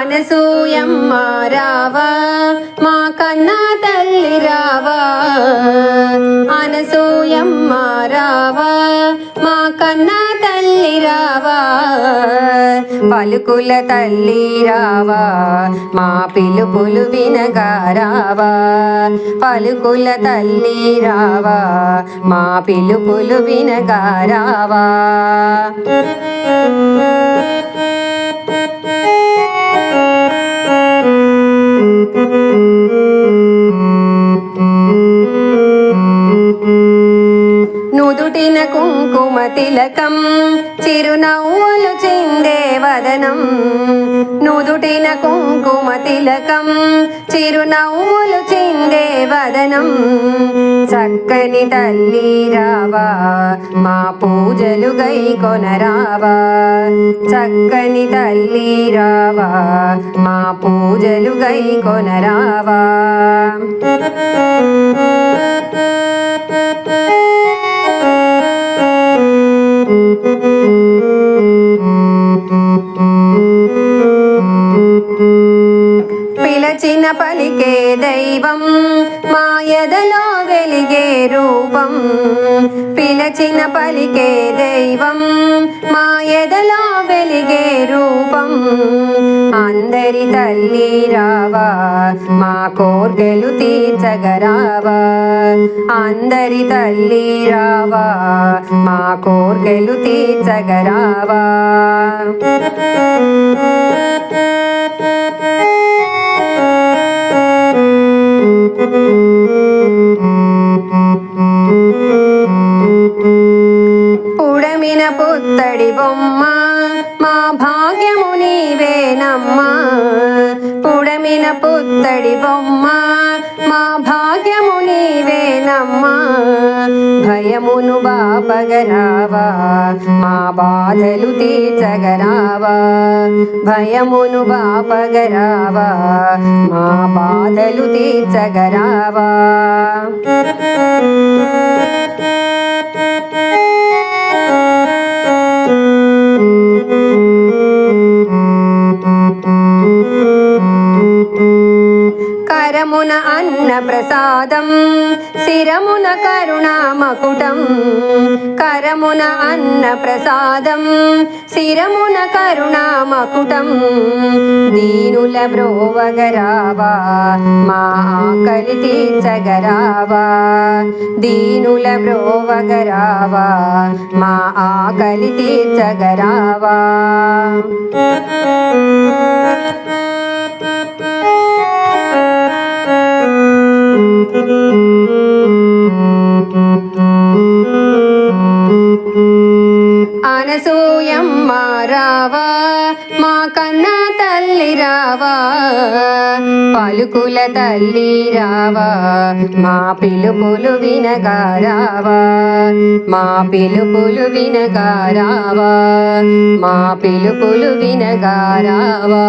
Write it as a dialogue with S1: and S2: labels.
S1: అనసూయమ్మ రావా మా కన్నా తల్లి రావా అనసూయమ్మ రావా మా కన్నా తల్లి రావా పలుకుల తల్లి రావా మా పిలుపులు వినగా రావా పలుకుల తల్లి రావా మా పిలుపులు వినగా రావా కుంకుమ తిలకం చిరునవ్వులు చిందే వదనం. నుదుటిన కుంకుమ తిలకం చిరునవ్వులు చిందే వదనం. చక్కని తల్లి రావా మా పూజలు గై కొనరావా. చక్కని తల్లి రావా మా పూజలు గై కొనరావా. దైవం మాయదలో వెలిగే రూపం పిలచిన పలికే దైవం మాయదలో వెలిగే రూపం అందరి తల్లి రావా మా కోర్కెలు తీర్చగరావా అందరి తల్లి రావా మా కోర్కెలు తీర్చగరావా పుత్తడి బొమ్మ మా భాగ్యము నీవేనమ్మా పుడమిన పుత్తడి బొమ్మ మా భాగ్యము నీవేనమ్మా భయమును బాపగరావా మా బాధలు తీర్చగరావా. భయమును బాపగరావా మా బాధలు తీర్చగరావా. కరమున అన్న ప్రసాదం శిరమున కరుణామకుటం కరమున అన్న ప్రసాదం శిరమున కరుణామకుటం దీనుల బ్రోవగరావా మా ఆకలి తీర్చగరావా. దీనుల బ్రోవగరావా మా ఆకలి తీర్చగరావా. అనసూయమ్మ రావా మా కన్నా తల్లి రావా పలుకుల తల్లి రావా మా పిలుపులు వినగారావా మా పిలుపులు వినగారావా మా పిలుపులు వినగారావా